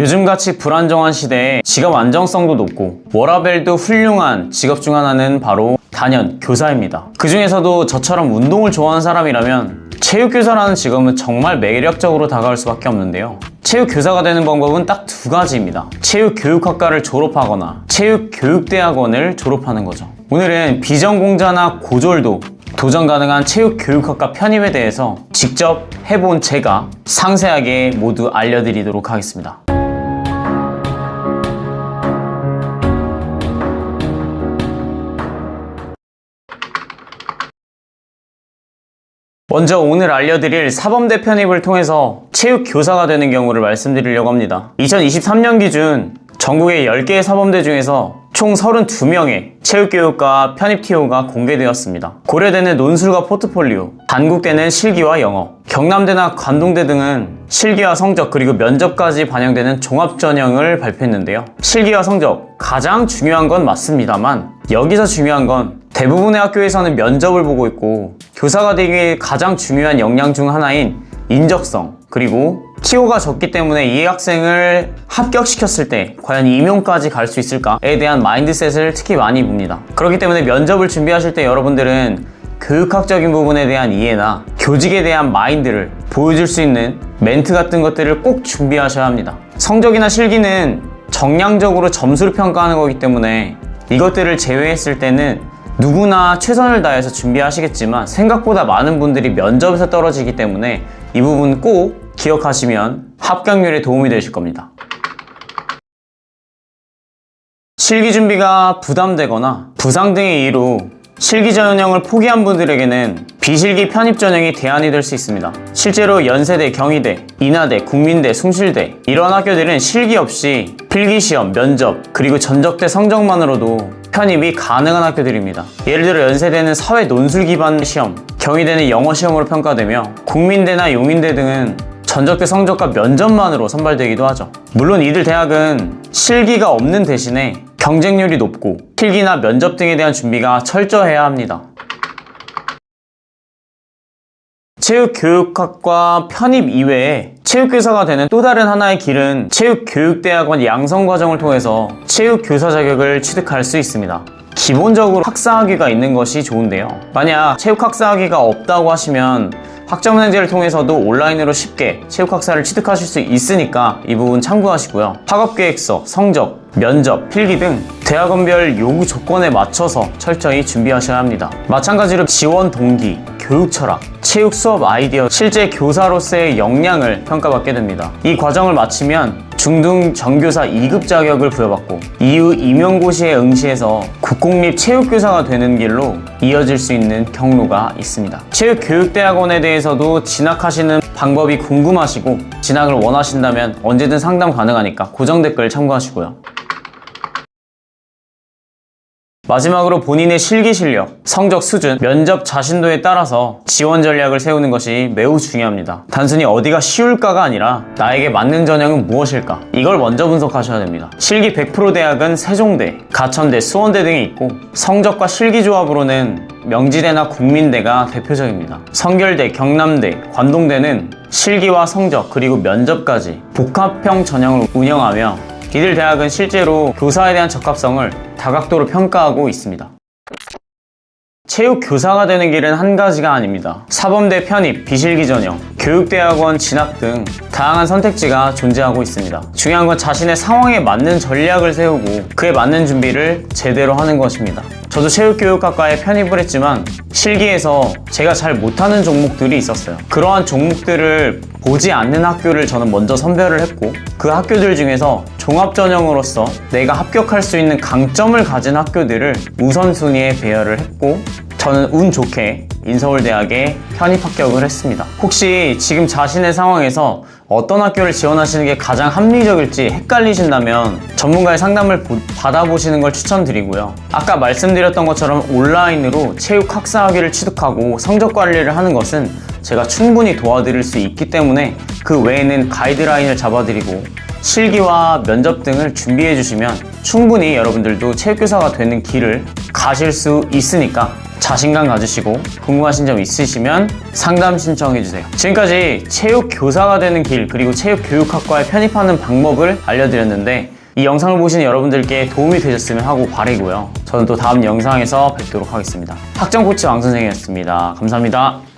요즘같이 불안정한 시대에 직업 안정성도 높고 워라벨도 훌륭한 직업 중 하나는 바로 단연 교사입니다. 그 중에서도 저처럼 운동을 좋아하는 사람이라면 체육교사라는 직업은 정말 매력적으로 다가올 수밖에 없는데요. 체육교사가 되는 방법은 딱 두 가지입니다. 체육교육학과를 졸업하거나 체육교육대학원을 졸업하는 거죠. 오늘은 비전공자나 고졸도 도전 가능한 체육교육학과 편입에 대해서 직접 해본 제가 상세하게 모두 알려드리도록 하겠습니다. 먼저 오늘 알려드릴 사범대 편입을 통해서 체육 교사가 되는 경우를 말씀드리려고 합니다. 2023년 기준 전국의 10개의 사범대 중에서 총 32명의 체육교육과 편입 TO가 공개되었습니다. 고려대는 논술과 포트폴리오, 단국대는 실기와 영어, 경남대나 관동대 등은 실기와 성적 그리고 면접까지 반영되는 종합전형을 발표했는데요. 실기와 성적 가장 중요한 건 맞습니다만 여기서 중요한 건 대부분의 학교에서는 면접을 보고 있고 교사가 되기 위해 가장 중요한 역량 중 하나인 인적성 그리고 티오가 적기 때문에 이 학생을 합격시켰을 때 과연 임용까지 갈 수 있을까에 대한 마인드셋을 특히 많이 봅니다. 그렇기 때문에 면접을 준비하실 때 여러분들은 교육학적인 부분에 대한 이해나 교직에 대한 마인드를 보여줄 수 있는 멘트 같은 것들을 꼭 준비하셔야 합니다. 성적이나 실기는 정량적으로 점수를 평가하는 거기 때문에 이것들을 제외했을 때는 누구나 최선을 다해서 준비하시겠지만 생각보다 많은 분들이 면접에서 떨어지기 때문에 이 부분 꼭 기억하시면 합격률에 도움이 되실 겁니다. 실기 준비가 부담되거나 부상 등의 이유로 실기 전형을 포기한 분들에게는 비실기 편입 전형이 대안이 될 수 있습니다. 실제로 연세대, 경희대, 인하대, 국민대, 숭실대 이런 학교들은 실기 없이 필기 시험, 면접, 그리고 전적대 성적만으로도 편입이 가능한 학교들입니다. 예를 들어 연세대는 사회 논술 기반 시험, 경희대는 영어 시험으로 평가되며 국민대나 용인대 등은 전적대 성적과 면접만으로 선발되기도 하죠. 물론 이들 대학은 실기가 없는 대신에 경쟁률이 높고 필기나 면접 등에 대한 준비가 철저해야 합니다. 체육교육학과 편입 이외에 체육교사가 되는 또 다른 하나의 길은 체육교육대학원 양성과정을 통해서 체육교사 자격을 취득할 수 있습니다. 기본적으로 학사학위가 있는 것이 좋은데요. 만약 체육학사학위가 없다고 하시면 학점은행제를 통해서도 온라인으로 쉽게 체육학사를 취득하실 수 있으니까 이 부분 참고하시고요. 학업계획서, 성적, 면접, 필기 등 대학원별 요구 조건에 맞춰서 철저히 준비하셔야 합니다. 마찬가지로 지원 동기, 교육 철학, 체육 수업 아이디어, 실제 교사로서의 역량을 평가받게 됩니다. 이 과정을 마치면 중등 전교사 2급 자격을 부여받고 이후 임용고시에 응시해서 국공립 체육교사가 되는 길로 이어질 수 있는 경로가 있습니다. 체육교육대학원에 대해서도 진학하시는 방법이 궁금하시고 진학을 원하신다면 언제든 상담 가능하니까 고정 댓글 참고하시고요. 마지막으로 본인의 실기 실력, 성적 수준, 면접 자신도에 따라서 지원 전략을 세우는 것이 매우 중요합니다. 단순히 어디가 쉬울까가 아니라 나에게 맞는 전형은 무엇일까? 이걸 먼저 분석하셔야 됩니다. 실기 100% 대학은 세종대, 가천대, 수원대 등이 있고 성적과 실기 조합으로는 명지대나 국민대가 대표적입니다. 성결대, 경남대, 관동대는 실기와 성적 그리고 면접까지 복합형 전형을 운영하며 이들 대학은 실제로 교사에 대한 적합성을 다각도로 평가하고 있습니다. 체육 교사가 되는 길은 한 가지가 아닙니다. 사범대 편입, 비실기 전형, 교육대학원 진학 등 다양한 선택지가 존재하고 있습니다. 중요한 건 자신의 상황에 맞는 전략을 세우고 그에 맞는 준비를 제대로 하는 것입니다. 저도 체육교육학과에 편입을 했지만 실기에서 제가 잘 못하는 종목들이 있었어요. 그러한 종목들을 보지 않는 학교를 저는 먼저 선별을 했고 그 학교들 중에서 종합전형으로서 내가 합격할 수 있는 강점을 가진 학교들을 우선순위에 배열을 했고 저는 운 좋게 인서울대학에 편입 합격을 했습니다. 혹시 지금 자신의 상황에서 어떤 학교를 지원하시는 게 가장 합리적일지 헷갈리신다면 전문가의 상담을 보- 받아보시는 걸 추천드리고요. 아까 말씀드렸던 것처럼 온라인으로 체육 학사학위를 취득하고 성적 관리를 하는 것은 제가 충분히 도와드릴 수 있기 때문에 그 외에는 가이드라인을 잡아드리고 실기와 면접 등을 준비해 주시면 충분히 여러분들도 체육교사가 되는 길을 가실 수 있으니까 자신감 가지시고 궁금하신 점 있으시면 상담 신청해주세요. 지금까지 체육 교사가 되는 길 그리고 체육 교육학과에 편입하는 방법을 알려드렸는데 이 영상을 보시는 여러분들께 도움이 되셨으면 하고 바라고요. 저는 또 다음 영상에서 뵙도록 하겠습니다. 학점 코치 왕 선생이었습니다. 감사합니다.